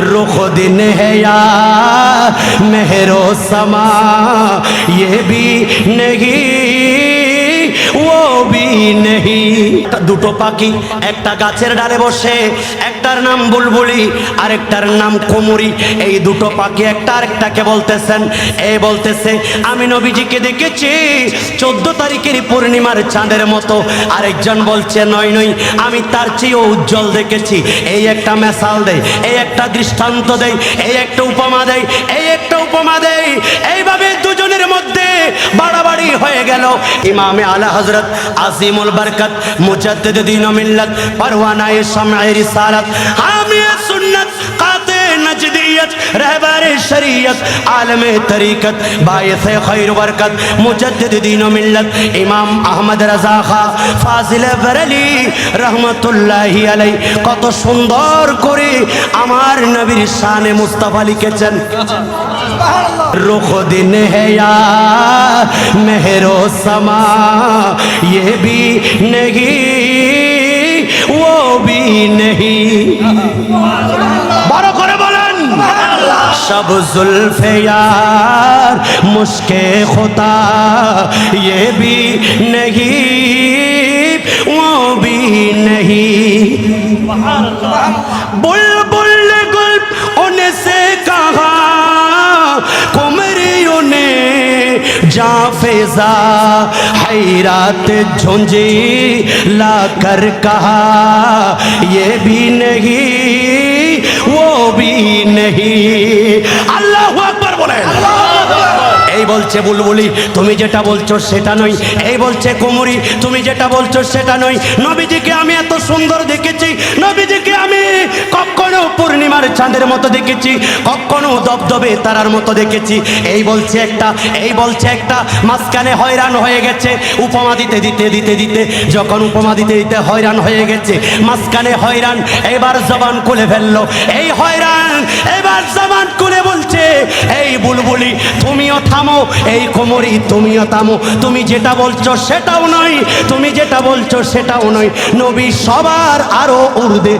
रुख दिन है या मेहरो समा ये भी नहीं वो भी नहीं। দুটো পাখি, একটা গাছের ডালে বসে, একটার নাম বুলবুলি, আরেকটার নাম কুমুরি। এই দুটো পাখি একটা আরেকটাকে বলতেছেন, এ বলতেছে, আমি নবীজিকে দেখেছি চোদ্দ তারিখের পূর্ণিমার চাঁদের মতো। আরেকজন বলছে, নয় নয়, আমি তার চেয়েও উজ্জ্বল দেখেছি। এই একটা মেসাল দেয়, এই একটা দৃষ্টান্ত দেয়, এই একটা উপমা দেয়, এই একটা উপমা দেয় বাড়াবাড়ি হয়ে গেল। ইমামে আলা হজরত আজিমুল বরকত মুজাদ্দিদ দিন মিল্লাত পরওয়ানায়ে শামঈ রিসালাত। নজদিয়ত रहबर शरीयत आलम तरीकत बायस खैर बरकत मुजद्दिद दीन मिल्लत ইমাম আহমদ রাজা খা ফাজিল বরলি রহমতুল্লাহি আলাই কত সুন্দর করে আমার নবীর শানে মুস্তাফা লিখেছেন रुख दिन है या मेहरो समा ये भी नहीं वो भी नहीं সব जुल्फे यार मुश्के खुदा ये भी नहीं वो भी नहीं बुलबुल गुल उनसे कहा कुमरियों ने जा फेजा हैरात झुंझी ला कर कहा ये भी नहीं वो भी বলছে বুলবুলি, তুমি যেটা বলছো সেটা নই এই বলছে কুমুরি, তুমি যেটা বলছো সেটা নই নবীজিকে আমি এত সুন্দর দেখেছি, নবীজিকে আমি কখনো পূর্ণিমার চাঁদের মতো দেখেছি, কখনো দবদবে তারার মতো দেখেছি। এই বলছে একটা, এই বলছে একটা, মাঝখানে হয়রান হয়ে গেছে। উপমা দিতে দিতে দিতে দিতে, যখন উপমা দিতে দিতে হয়রান হয়ে গেছে, মাঝখানে হয়রান, এবার জবান খুলে ফেলল। এই হয়রান, এবার জবান খুলে বলছে, এই বুলবুলি, তুমিও থামো, এই কোমরি, তুমিও থামো, তুমি যেটা বলছো সেটাও নয়, তুমি যেটা বলছো সেটাও নয়। নবী সবার আরও উর্দে